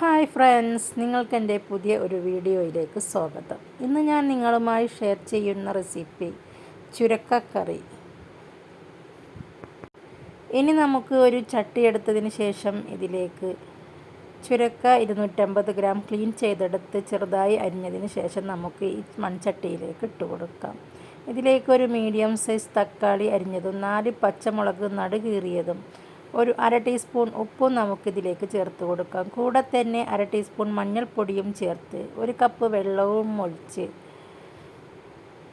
Hi friends നിങ്ങൾക്ക് എന്റെ പുതിയ ഒരു വീഡിയോയിലേക്ക് സ്വാഗതം. ഇന്ന് ഞാൻ നിങ്ങളുമായി ഷെയർ ചെയ്യുന്ന റെസിപ്പി ചുരക്കക്കറി. ഇനി നമുക്ക് ഒരു ചട്ടി എടുത്തതിന് ശേഷം ഇതിലേക്ക് ചുരക്ക ഇരുന്നൂറ്റമ്പത് ഗ്രാം ക്ലീൻ ചെയ്തെടുത്ത് ചെറുതായി അരിഞ്ഞതിന് ശേഷം നമുക്ക് ഈ മൺചട്ടിയിലേക്ക് ഇട്ട് കൊടുക്കാം. ഇതിലേക്ക് ഒരു മീഡിയം സൈസ് തക്കാളി അരിഞ്ഞതും നാല് പച്ചമുളക് നടുകീറിയതും ഒരു അര ടീസ്പൂൺ ഉപ്പും നമുക്കിതിലേക്ക് ചേർത്ത് കൊടുക്കാം. കൂടെ തന്നെ അര ടീസ്പൂൺ മഞ്ഞൾപ്പൊടിയും ചേർത്ത് ഒരു കപ്പ് വെള്ളവും ഒഴിച്ച്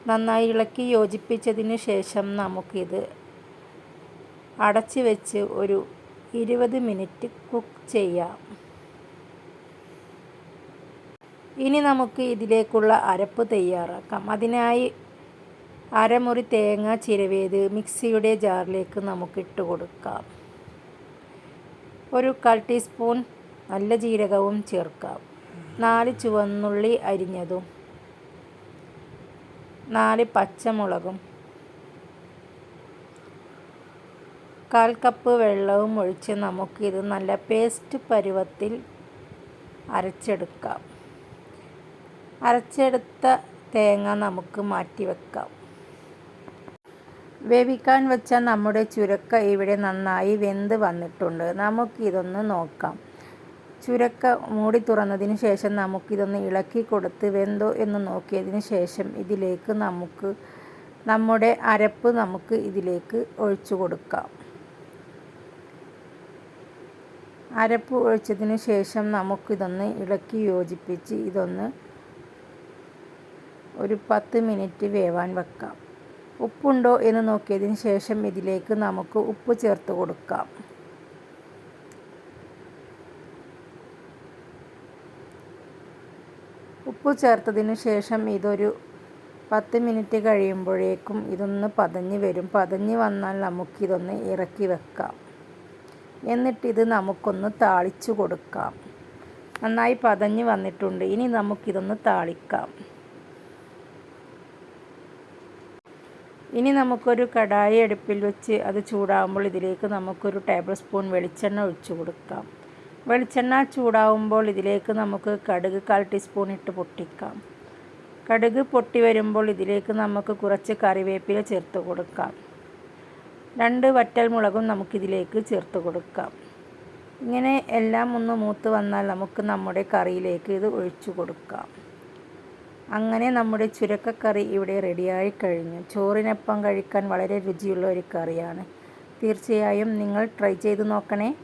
നന്നായി ഇളക്കി യോജിപ്പിച്ചതിന് ശേഷം നമുക്കിത് അടച്ച് വെച്ച് ഒരു ഇരുപത് മിനിറ്റ് കുക്ക് ചെയ്യാം. ഇനി നമുക്ക് ഇതിലേക്കുള്ള അരപ്പ് തയ്യാറാക്കാം. അതിനായി അരമുറി തേങ്ങ ചിരവേത് മിക്സിയുടെ ജാറിലേക്ക് നമുക്ക് ഇട്ട് കൊടുക്കാം. ഒരു കാൽ ടീസ്പൂൺ നല്ല ജീരകവും ചേർക്കാം. നാല് ചുവന്നുള്ളി അരിഞ്ഞതും നാല് പച്ചമുളകും കാൽ കപ്പ് വെള്ളവും ഒഴിച്ച് നമുക്കിത് നല്ല പേസ്റ്റ് പരുവത്തിൽ അരച്ചെടുക്കാം. അരച്ചെടുത്ത തേങ്ങ നമുക്ക് മാറ്റി വെക്കാം വേവിക്കാൻ വെച്ച നമ്മുടെ ചുരക്ക ഇവിടെ നന്നായി വെന്ത് വന്നിട്ടുണ്ട്. നമുക്കിതൊന്ന് നോക്കാം. ചുരക്ക മൂടി തുറന്നതിന് ശേഷം നമുക്കിതൊന്ന് ഇളക്കി കൊടുത്ത് വെന്തോ എന്ന് നോക്കിയതിന് ശേഷം ഇതിലേക്ക് നമുക്ക് നമ്മുടെ അരപ്പ് നമുക്ക് ഇതിലേക്ക് ഒഴിച്ചു കൊടുക്കാം. അരപ്പ് ഒഴിച്ചതിന് ശേഷം നമുക്കിതൊന്ന് ഇളക്കി യോജിപ്പിച്ച് ഇതൊന്ന് ഒരു പത്ത് മിനിറ്റ് വേവാൻ വെക്കാം. ഉപ്പുണ്ടോ എന്ന് നോക്കിയതിന് ശേഷം ഇതിലേക്ക് നമുക്ക് ഉപ്പ് ചേർത്ത് കൊടുക്കാം. ഉപ്പ് ചേർത്തതിന് ശേഷം ഇതൊരു പത്ത് മിനിറ്റ് കഴിയുമ്പോഴേക്കും ഇതൊന്ന് പതഞ്ഞ് വരും. പതഞ്ഞ് വന്നാൽ നമുക്കിതൊന്ന് ഇറക്കി വെക്കാം. എന്നിട്ടിത് നമുക്കൊന്ന് താളിച്ചു കൊടുക്കാം. നന്നായി പതഞ്ഞ് വന്നിട്ടുണ്ട്. ഇനി നമുക്കിതൊന്ന് താളിക്കാം. ഇനി നമുക്കൊരു കടായി അടുപ്പിൽ വെച്ച് അത് ചൂടാകുമ്പോൾ ഇതിലേക്ക് നമുക്കൊരു ടേബിൾ സ്പൂൺ വെളിച്ചെണ്ണ ഒഴിച്ചു കൊടുക്കാം. വെളിച്ചെണ്ണ ചൂടാവുമ്പോൾ ഇതിലേക്ക് നമുക്ക് കടുക് കാൽ ടീസ്പൂൺ ഇട്ട് പൊട്ടിക്കാം. കടുക് പൊട്ടി വരുമ്പോൾ ഇതിലേക്ക് നമുക്ക് കുറച്ച് കറിവേപ്പില ചേർത്ത് കൊടുക്കാം. രണ്ട് വറ്റൽ മുളകും നമുക്കിതിലേക്ക് ചേർത്ത് കൊടുക്കാം. ഇങ്ങനെ എല്ലാം ഒന്ന് മൂത്ത് വന്നാൽ നമുക്ക് നമ്മുടെ കറിയിലേക്ക് ഇത് ഒഴിച്ചു കൊടുക്കാം. അങ്ങനെ നമ്മുടെ ചുരക്കക്കറി ഇവിടെ റെഡിയായി കഴിഞ്ഞു. ചോറിനൊപ്പം കഴിക്കാൻ വളരെ രുചിയുള്ള ഒരു കറിയാണ്. തീർച്ചയായും നിങ്ങൾ ട്രൈ ചെയ്ത് നോക്കണേ.